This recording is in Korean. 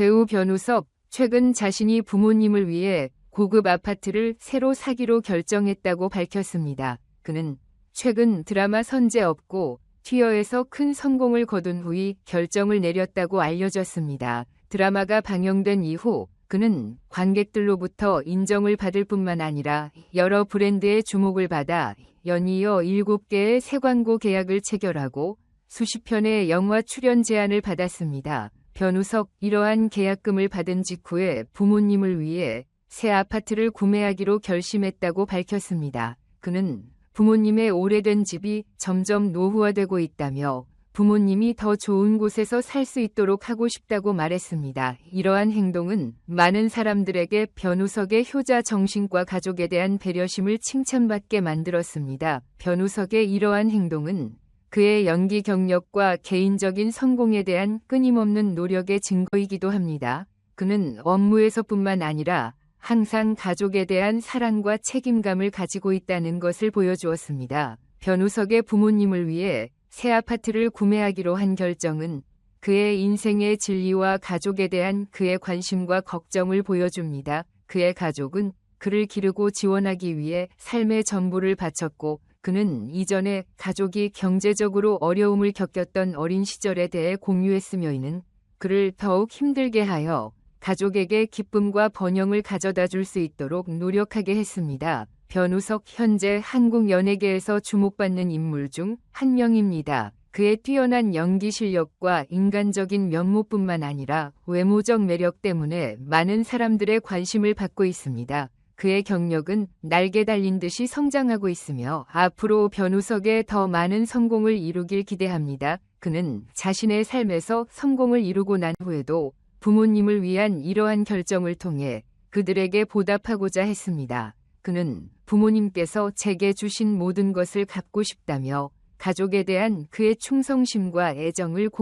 배우 변우석, 최근 자신이 부모님을 위해 고급 아파트를 새로 사기로 결정했다고 밝혔습니다. 그는 최근 드라마 선제 없고 튀어에서 큰 성공을 거둔 후이 결정을 내렸다고 알려졌습니다. 드라마가 방영된 이후 그는 관객들로부터 인정을 받을 뿐만 아니라 여러 브랜드의 주목을 받아 연이어 7개의 새 광고 계약을 체결하고 수십 편의 영화 출연 제안을 받았습니다. 변우석 이러한 계약금을 받은 직후에 부모님을 위해 새 아파트를 구매하기로 결심했다고 밝혔습니다. 그는 부모님의 오래된 집이 점점 노후화되고 있다며 부모님이 더 좋은 곳에서 살 수 있도록 하고 싶다고 말했습니다. 이러한 행동은 많은 사람들에게 변우석의 효자 정신과 가족에 대한 배려심을 칭찬받게 만들었습니다. 변우석의 이러한 행동은 그의 연기 경력과 개인적인 성공에 대한 끊임없는 노력의 증거이기도 합니다. 그는 업무에서뿐만 아니라 항상 가족에 대한 사랑과 책임감을 가지고 있다는 것을 보여주었습니다. 변우석의 부모님을 위해 새 아파트를 구매하기로 한 결정은 그의 인생의 진리와 가족에 대한 그의 관심과 걱정을 보여줍니다. 그의 가족은 그를 기르고 지원하기 위해 삶의 전부를 바쳤고 그는 이전에 가족이 경제적으로 어려움을 겪었던 어린 시절에 대해 공유했으며 이는 그를 더욱 힘들게 하여 가족에게 기쁨과 번영을 가져다 줄 수 있도록 노력하게 했습니다. 변우석 현재 한국 연예계에서 주목받는 인물 중 한 명입니다. 그의 뛰어난 연기 실력과 인간적인 면모뿐만 아니라 외모적 매력 때문에 많은 사람들의 관심을 받고 있습니다. 그의 경력은 날개 달린 듯이 성장하고 있으며 앞으로 변우석의 더 많은 성공을 이루길 기대합니다. 그는 자신의 삶에서 성공을 이루고 난 후에도 부모님을 위한 이러한 결정을 통해 그들에게 보답하고자 했습니다. 그는 부모님께서 제게 주신 모든 것을 갚고 싶다며 가족에 대한 그의 충성심과 애정을